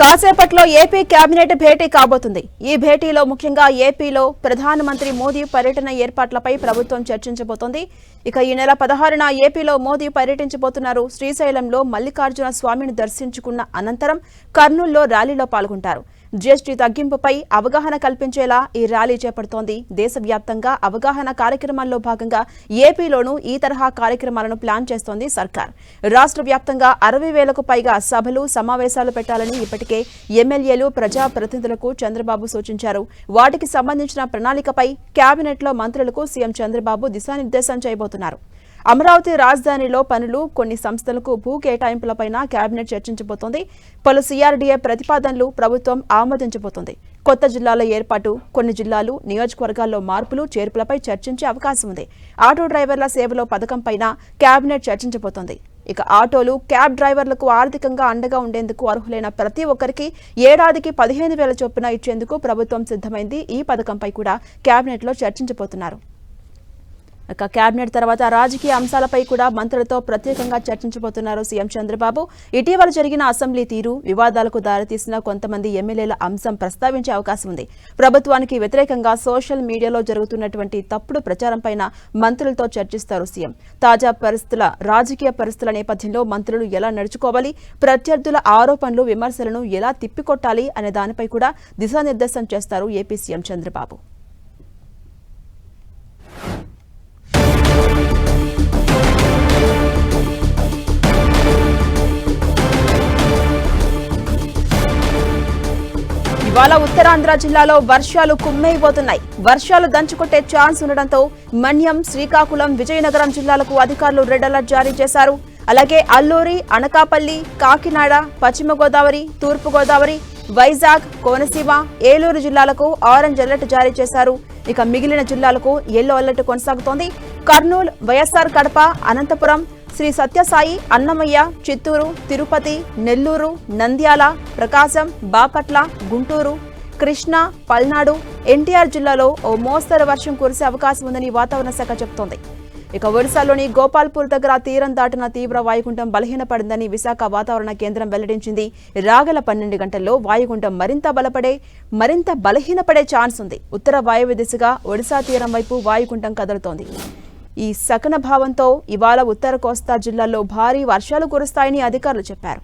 కాసేపట్లో AP cabinet భేటీ కాబోతుంది. ఈ భేటీలో ముఖ్యంగా ఏపీలో ప్రధానమంత్రి మోదీ పర్యటన ఏర్పాట్లపై ప్రభుత్వం చర్చించబోతోంది. ఇక ఈ నెల పదహారున ఏపీలో మోదీ పర్యటించబోతున్నారు శ్రీశైలంలో మల్లికార్జున స్వామిని దర్శించుకున్న అనంతరం కర్నూల్లో ర్యాలీలో పాల్గొంటారు. జీఎస్టీ తగ్గింపుపై అవగాహన కల్పించేలా ఈ ర్యాలీ చేపడుతోంది. దేశవ్యాప్తంగా అవగాహన కార్యక్రమాల్లో భాగంగా ఏపీలోనూ ఈ తరహా కార్యక్రమాలను ప్లాన్ చేస్తోంది సర్కార్. రాష్ట్ర వ్యాప్తంగా అరవై వేలకు పైగా సభలు సమావేశాలు పెట్టాలని ఇప్పటికే ఎమ్మెల్యేలు ప్రజాప్రతినిధులకు చంద్రబాబు సూచించారు. వాటికి సంబంధించిన ప్రణాళికపై కేబినెట్లో మంత్రులకు సీఎం చంద్రబాబు దిశానిర్దేశం చేయబోతున్నారు. అమరావతి రాజధానిలో పనులు కొన్ని సంస్థలకు భూ కేటాయింపులపైన కేబినెట్ చర్చించబోతోంది. పలు సీఆర్డీఏ ప్రతిపాదనలు ప్రభుత్వం ఆమోదించబోతోంది. కొత్త జిల్లాల ఏర్పాటు కొన్ని జిల్లాలు నియోజకవర్గాల్లో మార్పులు చేర్పులపై చర్చించే అవకాశం ఉంది. ఆటో డ్రైవర్ల సేవలో పథకంపైన కేబినెట్ చర్చించబోతోంది. ఇక ఆటోలు క్యాబ్ డ్రైవర్లకు ఆర్థికంగా అండగా ఉండేందుకు అర్హులైన ప్రతి ఒక్కరికి ఏడాదికి పదిహేను వేల చొప్పున ఇచ్చేందుకు ప్రభుత్వం సిద్ధమైంది. ఈ పథకంపై కూడా కేబినెట్లో చర్చించబోతున్నారు. ఇక కేబినెట్ తర్వాత రాజకీయ అంశాలపై కూడా మంత్రులతో ప్రత్యేకంగా చర్చించబోతున్నారు సీఎం చంద్రబాబు. ఇటీవల జరిగిన అసెంబ్లీ తీరు వివాదాలకు దారితీసిన కొంతమంది ఎమ్మెల్యేల అంశం ప్రస్తావించే అవకాశం ఉంది. ప్రభుత్వానికి వ్యతిరేకంగా సోషల్ మీడియాలో జరుగుతున్నటువంటి తప్పుడు ప్రచారంపై మంత్రులతో చర్చిస్తారు సీఎం. తాజా పరిస్థితుల రాజకీయ పరిస్థితుల నేపథ్యంలో మంత్రులు ఎలా నడుచుకోవాలి ప్రత్యర్థుల ఆరోపణలు విమర్శలను ఎలా తిప్పికొట్టాలి అనే దానిపై కూడా దిశానిర్దేశం చేస్తారు ఏపీ సీఎం చంద్రబాబు. ఇవాళ ఉత్తరాంధ్ర జిల్లాలో వర్షాలు కుమ్మైపోతున్నాయి వర్షాలు దంచుకొట్టే ఛాన్స్ ఉండడంతో మన్యం శ్రీకాకుళం విజయనగరం జిల్లాలకు అధికారులు రెడ్ అలర్ట్ జారీ చేశారు. అలాగే అల్లూరి అనకాపల్లి కాకినాడ పశ్చిమ గోదావరి తూర్పు గోదావరి వైజాగ్ కోనసీమ ఏలూరు జిల్లాలకు ఆరెంజ్ అలర్ట్ జారీ చేశారు. ఇక మిగిలిన జిల్లాలకు ఎల్లో అలర్ట్ కొనసాగుతోంది. కర్నూలు వైఎస్ఆర్ కడప అనంతపురం శ్రీ సత్యసాయి అన్నమయ్య చిత్తూరు తిరుపతి నెల్లూరు నంద్యాల ప్రకాశం బాపట్ల గుంటూరు కృష్ణా పల్నాడు ఎన్టీఆర్ జిల్లాలో ఓ మోస్తరు వర్షం కురిసే అవకాశం ఉందని వాతావరణ శాఖ చెబుతోంది ఇక ఒడిశాలోని గోపాల్పూర్ దగ్గర తీరం దాటిన తీవ్ర వాయుగుండం బలహీనపడిందని విశాఖ వాతావరణ కేంద్రం వెల్లడించింది. రాగల పన్నెండు గంటల్లో వాయుగుండం మరింత బలపడే మరింత బలహీనపడే ఛాన్స్ ఉంది. ఉత్తర వాయువ్య దిశగా ఒడిశా తీరం వైపు వాయుగుండం కదులుతోంది. ఈ సకన భావంతో ఇవాళ ఉత్తర కోస్తా జిల్లాల్లో భారీ వర్షాలు కురుస్తాయని అధికారులు చెప్పారు.